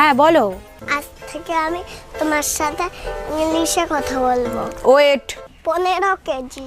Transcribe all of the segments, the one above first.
হ্যাঁ বলো। আজ থেকে আমি তোমার সাথে ইংলিশে কথা বলব। ওয়েট। পনেরো কেজি।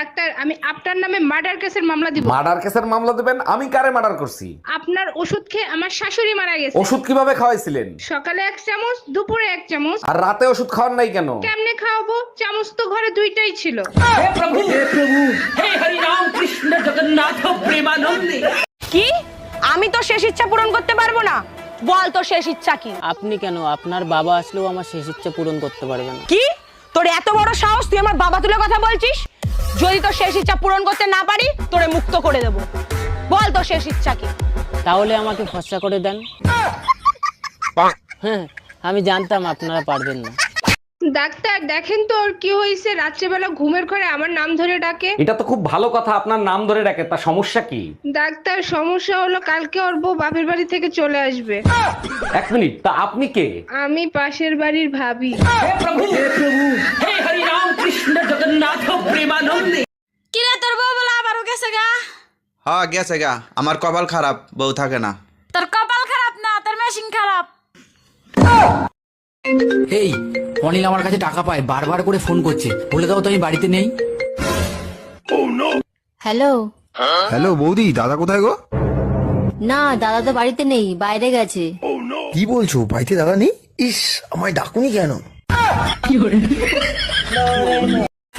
ডাক্তার আমি আপনার নামে মার্ডার কেসের মামলা দিব। মার্ডার কেসের মামলা দেবেন? আমি কারে মার্ডার করছি? আপনার ওষুধ খেয়ে আমার শাশুড়ি মারা গেছে। ওষুধ কীভাবে খাওয়াইছিলেন? সকালে এক চামচ দুপুরে এক চামচ। আর রাতে ওষুধ খাওয়ার নাই কেন? কেমনে খাওয়াবো? চামচ তো ঘরে দুইটাই ছিল। হে প্রভু হে প্রভু হে হরি রাম কৃষ্ণ জগন্নাথ প্রেমানন্দে। কি? আমি তো শেষ ইচ্ছা পূরণ করতে পারব না। বল তো শেষ ইচ্ছা কি? আপনি কেন? আপনার বাবা আসলেও আমার শেষ ইচ্ছা পূরণ করতে পারবে না। কি? তোর এত বড় সাহস তুই আমার বাবা তুলে কথা বলছিস? যদি তোর শেষ ইচ্ছা পূরণ করতে না পারি তোরে মুক্ত করে দেব। বল তোর শেষ ইচ্ছা কি? তাহলে আমাকে ফসা করে দেন। হ্যাঁ আমি জানতাম আপনারা পারবেন না। ডাক্তার দেখেন তো ওর কি হয়েছে। রাত্রেবেলা ঘুমের ঘরে আমার নাম ধরে ডাকে। এটা তো খুব ভালো কথা আপনার নাম ধরে ডাকে তা সমস্যা কি? ডাক্তার সমস্যা হলো কালকে ওর বউ বাপের বাড়ি থেকে চলে আসবে। এক মিনিট তা আপনি কে? আমি পাশের বাড়ির ভাবি। কিরে তোর বউ বলে আবারও গেছে গা? হ্যাঁ গেছে গা। আমার কপাল খারাপ বউ থাকে না। তোর কপাল খারাপ না তোর মেশিন খারাপ। এই অনিল আমার কাছে টাকা পায় বারবার করে ফোন করছে। বলে দাও তো আমি বাড়িতে নেই। হ্যালো। হ্যালো বৌদি দাদা কোথায় গো? না দাদা তো বাড়িতে নেই বাইরে গেছে। কি বলছো বাড়িতে দাদা নেই? ইস আমায় ডাকুনি কেন?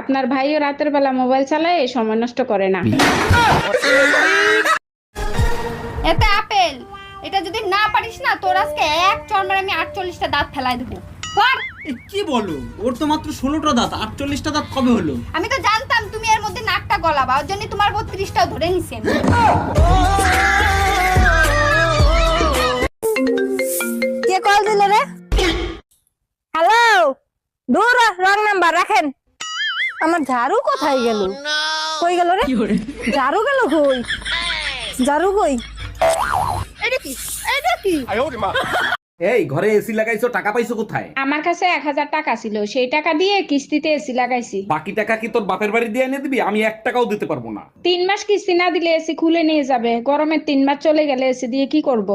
আপনার ভাইও রাতের বেলা মোবাইল চালায় এই সময় নষ্ট করে না। এটা আপেল এটা যদি না পারিস না তোর আজকে এক চরমার আমি আটচল্লিশটা দাঁত ফেলাই দেবো। পর কি বলো? ওর তো মাত্র ষোলোটা দাঁত আটচল্লিশটা দাঁত কবে হলো? আমি তো জানতাম তুমি এর মধ্যে নাকটা গলাবা ওর জন্য তোমার বত্রিশটাও ধরে নিছি আমি। কে কল দিল রে? হ্যালো দূর রং নাম্বার রাখেন। আমার ঝাড়ু কোথায় গেল? কই গেল রে? ঝাড়ু গেল কই? ঝাড়ু কই? এই ঘরে এসি লাগাইছো টাকা পাইছো কোথায়? আমার কাছে এক হাজার টাকা ছিল সেই টাকা দিয়ে কিস্তিতে এসি লাগাইছি। বাকি টাকা কি তোর বাপের বাড়ি দিয়ে এনে দিবি? আমি এক টাকাও দিতে পারব না। তিন মাস কিস্তি না দিলে এসি খুলে নিয়ে যাবে। গরমের তিন মাস চলে গেলে এসি দিয়ে কি করব?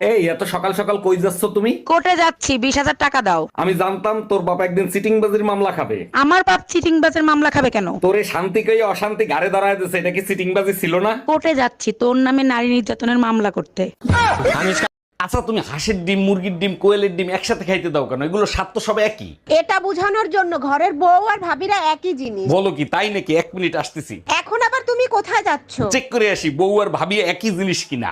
এই এত সকাল সকাল কই যাচ্ছ তুমি? কোর্টে যাচ্ছি বিশ হাজার টাকা দাও। আমি জানতাম তোর বাবা একদিন সিটিং বাজির মামলা খাবে। আমার বাপ চিটিং বাসের মামলা খাবে কেন? তোরে শান্তি কই অশান্তি গাড়ে দাঁড়ায় দিছে এটা কি সিটিং বাজি ছিল না? কোর্টে যাচ্ছি তোর নামে নারী নির্যাতনের মামলা করতে। আচ্ছা তুমি হাঁসের ডিম মুরগির ডিম কোয়েলের ডিম একসাথে খাইতে দাও কেন? এগুলো স্বাদ তো সব একই? এটা বোঝানোর জন্য ঘরের বউ আর ভাবিরা একই জিনিস। বলো কি তাই নাকি? এক মিনিট আসতেছি। তুমি কোথায় যাচ্ছ? চেক করে আসি বউ আর ভাবি একই জিনিস কিনা।